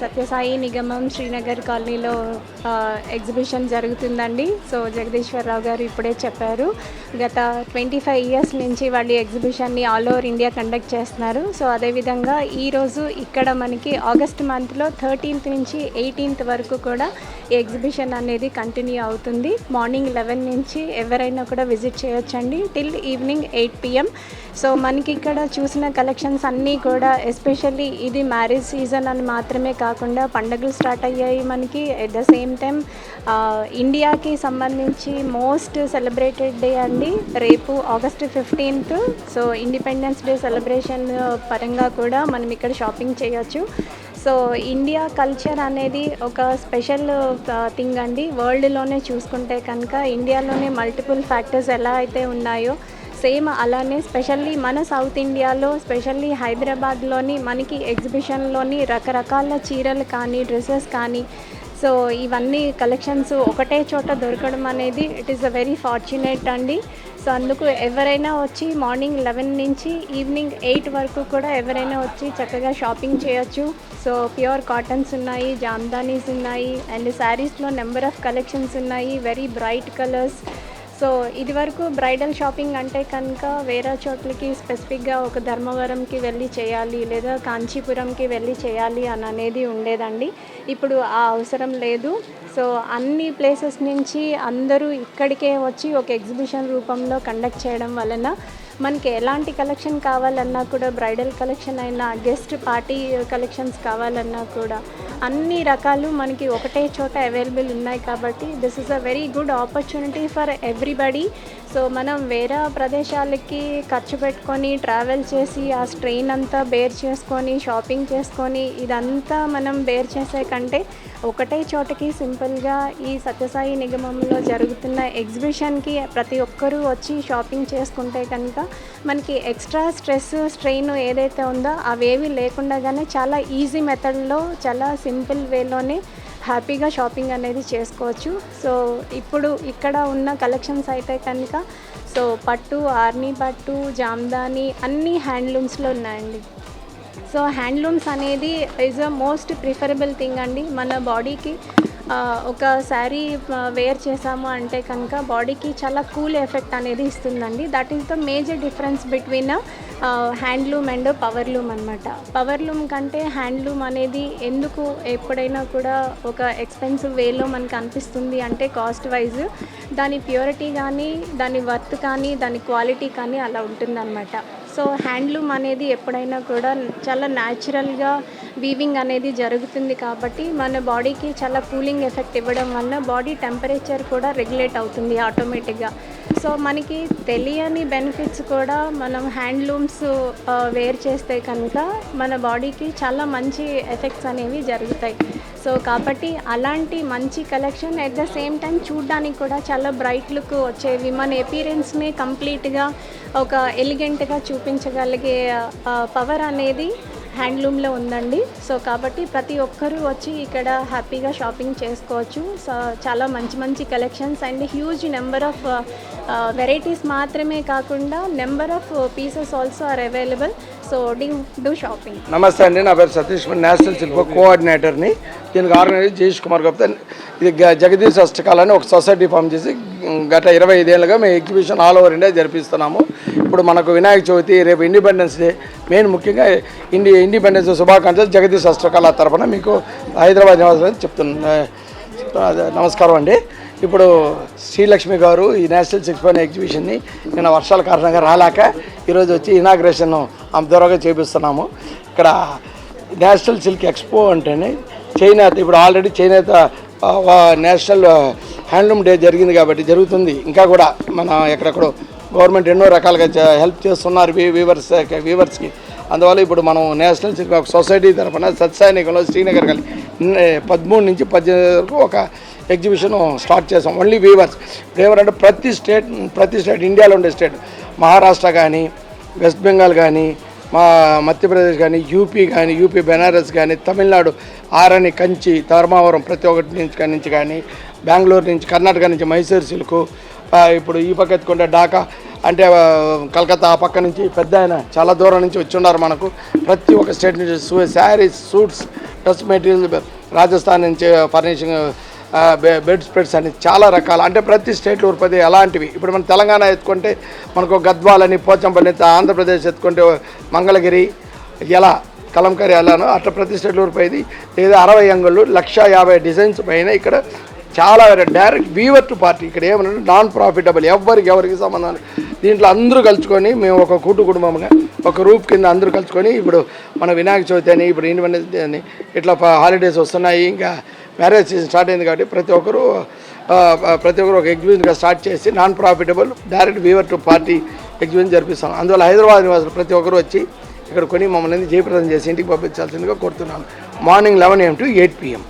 సత్యసాయి నిగమం శ్రీనగర్ కాలనీలో ఎగ్జిబిషన్ జరుగుతుందండి. సో జగదీశ్వరరావు గారు ఇప్పుడే చెప్పారు. గత ట్వంటీ ఫైవ్ ఇయర్స్ నుంచి వాళ్ళు ఎగ్జిబిషన్ని ఆల్ ఓవర్ ఇండియా కండక్ట్ చేస్తున్నారు. సో అదేవిధంగా ఈరోజు ఇక్కడ మనకి ఆగస్ట్ మంత్లో థర్టీన్త్ నుంచి ఎయిటీన్త్ వరకు కూడా ఈ ఎగ్జిబిషన్ అనేది కంటిన్యూ అవుతుంది. మార్నింగ్ లెవెన్ నుంచి ఎవరైనా కూడా విజిట్ చేయొచ్చండి. Till evening eight PM. So మనకి ఇక్కడ చూసిన కలెక్షన్స్ అన్నీ కూడా ఎస్పెషల్లీ ఇది మ్యారేజ్ సీజన్ అని మాత్రమే కాకుండా పండుగలు స్టార్ట్ అయ్యాయి మనకి. ఎట్ ద సేమ్ టైం ఇండియాకి సంబంధించి మోస్ట్ సెలబ్రేటెడ్ డే అండి రేపు August fifteenth so Independence Day celebration పరంగా కూడా మనం ఇక్కడ షాపింగ్ చేయొచ్చు. సో ఇండియా కల్చర్ అనేది ఒక స్పెషల్ థింగ్ అండి. వరల్డ్లోనే చూసుకుంటే కనుక ఇండియాలోనే మల్టిపుల్ ఫ్యాక్టర్స్ ఎలా అయితే ఉన్నాయో సేమ్ అలానే స్పెషల్లీ మన సౌత్ ఇండియాలో స్పెషల్లీ హైదరాబాద్లోని మనకి ఎగ్జిబిషన్లోని రకరకాల చీరలు కానీ డ్రెస్సెస్ కానీ సో ఇవన్నీ కలెక్షన్స్ ఒకటే చోట దొరకడం అనేది it is a very fortunate అండి. సో అందుకు ఎవరైనా వచ్చి మార్నింగ్ లెవెన్ నుంచి ఈవినింగ్ ఎయిట్ వరకు కూడా ఎవరైనా వచ్చి చక్కగా షాపింగ్ చేయొచ్చు. సో ప్యూర్ కాటన్స్ ఉన్నాయి జామ్దానీస్ ఉన్నాయి అండ్ శారీస్లో నెంబర్ ఆఫ్ కలెక్షన్స్ ఉన్నాయి వెరీ బ్రైట్ కలర్స్ సో ఇది వరకు బ్రైడల్ షాపింగ్ అంటే కనుక వేరే చోట్లకి స్పెసిఫిక్గా ఒక ధర్మవరంకి వెళ్ళి చేయాలి లేదా కాంచీపురంకి వెళ్ళి చేయాలి అని అనేది ఉండేదండి. ఇప్పుడు ఆ అవసరం లేదు. సో అన్ని ప్లేసెస్ నుంచి అందరూ ఇక్కడికే వచ్చి ఒక ఎగ్జిబిషన్ రూపంలో కండక్ట్ చేయడం వలన మనకి ఎలాంటి కలెక్షన్ కావాలన్నా కూడా బ్రైడల్ కలెక్షన్ అయినా గెస్ట్ పార్టీ కలెక్షన్స్ కావాలన్నా కూడా అన్ని రకాలు మనకి ఒకటే చోట అవైలబుల్ ఉన్నాయి కాబట్టి this is a very good opportunity for everybody so మనం వేరే ప్రదేశాలకి ఖర్చు పెట్టుకొని ట్రావెల్ చేసి ఆ స్ట్రెయిన్ అంతా బేర్ చేసుకొని షాపింగ్ చేసుకొని ఇదంతా మనం బేర్ చేసే కంటే ఒకటే చోటకి సింపుల్గా ఈ సత్యసాయి నిగమంలో జరుగుతున్న ఎగ్జిబిషన్కి ప్రతి ఒక్కరూ వచ్చి షాపింగ్ చేసుకుంటే కనుక మనకి ఎక్స్ట్రా స్ట్రెస్ స్ట్రెయిన్ ఏదైతే ఉందో అవేవి లేకుండానే చాలా ఈజీ మెథడ్లో చాలా సింపుల్ వేలోనే హ్యాపీగా షాపింగ్ అనేది చేసుకోవచ్చు. సో ఇప్పుడు ఇక్కడ ఉన్న కలెక్షన్స్ అయితే కనుక సో పట్టు ఆర్నీ పట్టు జామ్దాని అన్ని హ్యాండ్లూమ్స్లో ఉన్నాయండి. సో హ్యాండ్లూమ్స్ అనేది is a most preferable thing అండి. మన బాడీకి ఒక శారీ వేర్ చేసాము అంటే కనుక బాడీకి చాలా కూల్ ఎఫెక్ట్ అనేది ఇస్తుందండి. That is the major difference between handloom and powerloom అనమాట పవర్లూమ్ కంటే హ్యాండ్లూమ్ అనేది ఎందుకు ఎప్పుడైనా కూడా ఒక ఎక్స్పెన్సివ్ వేలో మనకు అనిపిస్తుంది అంటే కాస్ట్ వైజ్ దాని ప్యూరిటీ కానీ దాని వర్త్ కానీ దాని క్వాలిటీ కానీ అలా ఉంటుందన్నమాట. సో హ్యాండ్లూమ్ అనేది ఎప్పుడైనా కూడా చాలా న్యాచురల్గా వీవింగ్ అనేది జరుగుతుంది కాబట్టి మన బాడీకి చాలా కూలింగ్ ఎఫెక్ట్ ఇవ్వడం వల్ల బాడీ టెంపరేచర్ కూడా రెగ్యులేట్ అవుతుంది ఆటోమేటిక్గా. సో మనకి తెలియని బెనిఫిట్స్ కూడా మనం హ్యాండ్లూమ్స్ వేర్ uh, చేస్తే కనుక మన బాడీకి చాలా మంచి ఎఫెక్ట్స్ అనేవి జరుగుతాయి. సో కాబట్టి అలాంటి మంచి collection at the same time చూడ్డానికి కూడా చాలా బ్రైట్ లుక్ వచ్చేవి మన ఎపీరియన్స్ని కంప్లీట్గా ఒక ఎలిగెంట్గా చూపించగలిగే uh, పవర్ అనేది హ్యాండ్లూమ్లో ఉందండి. సో కాబట్టి ప్రతి ఒక్కరూ వచ్చి ఇక్కడ హ్యాపీగా షాపింగ్ చేసుకోవచ్చు. సో చాలా మంచి మంచి collections and huge number of varieties మాత్రమే కాకుండా number of pieces also are available. So do do shopping. నమస్తే అండి నా పేరు సతీష్ మణి, నేషనల్ శిల్ప కోఆర్డినేటర్ని. దీనికి ఆర్గనైజ్ జయేష్ కుమార్ గుప్తా ఇది జగదీష్ జగదీష్ హస్తకాలని ఒక సొసైటీ ఫామ్ చేసి గత ఇరవై ఐదేళ్ళుగా మేము ఎగ్జిబిషన్ ఆల్ ఓవర్ ఇండియా జరిపిస్తున్నాము. ఇప్పుడు మనకు వినాయక చవితి రేపు ఇండిపెండెన్స్ డే మెయిన్ ముఖ్యంగా ఇండి ఇండిపెండెన్స్ శుభాకాంక్షలు జగదీష్ హస్తకళ తరఫున మీకు హైదరాబాద్ నివాసం చెప్తున్నా నమస్కారం అండి. ఇప్పుడు శ్రీలక్ష్మి గారు ఈ నేషనల్ సిక్స్ పైన ఎగ్జిబిషన్ని నిన్న వర్షాల కారణంగా రాలేక ఈరోజు వచ్చి ఇనాగ్రేషన్ ఆమె ద్వారా చేపిస్తున్నాము. ఇక్కడ నేషనల్ సిల్క్ ఎక్స్పో అంటేనే చేనేత ఇప్పుడు ఆల్రెడీ చేనేత నేషనల్ హ్యాండ్లూమ్ డే జరిగింది కాబట్టి జరుగుతుంది. ఇంకా కూడా మన ఎక్కడెక్కడో గవర్నమెంట్ ఎన్నో రకాలుగా హెల్ప్ చేస్తున్నారు వీవర్స్ వీవర్స్కి. అందువల్ల ఇప్పుడు మనం నేషనల్ సిల్క్ సొసైటీ తరఫున సత్సాయనికంలో శ్రీనగర్ కలిసి పదమూడు నుంచి పద్దెనిమిది వరకు ఒక ఎగ్జిబిషన్ స్టార్ట్ చేసాం ఓన్లీ వీవర్స్ వీవర్ అంటే ప్రతి స్టేట్ ప్రతి స్టేట్ ఇండియాలో ఉండే స్టేట్. మహారాష్ట్ర కానీ వెస్ట్ బెంగాల్ కానీ మా మధ్యప్రదేశ్ కానీ యూపీ కానీ యూపీ బెనారస్ కానీ తమిళనాడు ఆరణి కంచి ధర్మావరం ప్రతి ఒక్కటి నుంచి నుంచి కానీ బెంగళూరు నుంచి కర్ణాటక నుంచి మైసూర్ సిల్క్ ఇప్పుడు ఈ పక్క ఎత్తుకుంటే ఢాకా అంటే కలకత్తా ఆ పక్క నుంచి పెద్ద ఆయన చాలా దూరం నుంచి వచ్చి ఉన్నారు మనకు. ప్రతి ఒక్క స్టేట్ నుంచి saris suits dress material Rajasthan నుంచి ఫర్నిషింగ్ బెడ్ స్ప్రెడ్స్ అని చాలా రకాల అంటే ప్రతి స్టేట్లో ఉత్పత్తి ఎలాంటివి ఇప్పుడు మన తెలంగాణ ఎత్తుకుంటే మనకు గద్వాలని పోచంపల్లి ఆంధ్రప్రదేశ్ ఎత్తుకుంటే మంగళగిరి ఎలా కలంకరీ ఎలానో అట్లా ప్రతి స్టేట్లో ఉరిపోయేది. లేదా అరవై అంగుళ్ళు లక్ష యాభై డిజైన్స్ పైన ఇక్కడ చాలా డైరెక్ట్ వీవర్ టు పార్టీ. ఇక్కడ ఏమన్నా నాన్ ప్రాఫిటబుల్ ఎవరికి ఎవరికి సంబంధం దీంట్లో అందరూ కలుసుకొని మేము ఒక కూటు కుటుంబంగా ఒక రూప్ కింద అందరూ కలుసుకొని ఇప్పుడు మన వినాయక చవితి అని ఇప్పుడు ఇండిపెండెన్స్ డే అని ఇట్లా హాలిడేస్ వస్తున్నాయి ఇంకా మ్యారేజ్ సీజన్ స్టార్ట్ అయింది కాబట్టి ప్రతి ఒక్కరు ప్రతి ఒక్కరు ఒక ఎగ్జిబిషన్గా స్టార్ట్ చేసి non profitable direct weaver to party exhibition జరిపిస్తాం. అందువల్ల హైదరాబాద్ నివాసులు ప్రతి ఒక్కరు వచ్చి ఇక్కడ కొని మమ్మల్ని జయప్రదం చేసి ఇంటికి పంపించాల్సిందిగా కోరుతున్నాను. Morning eleven AM to eight PM.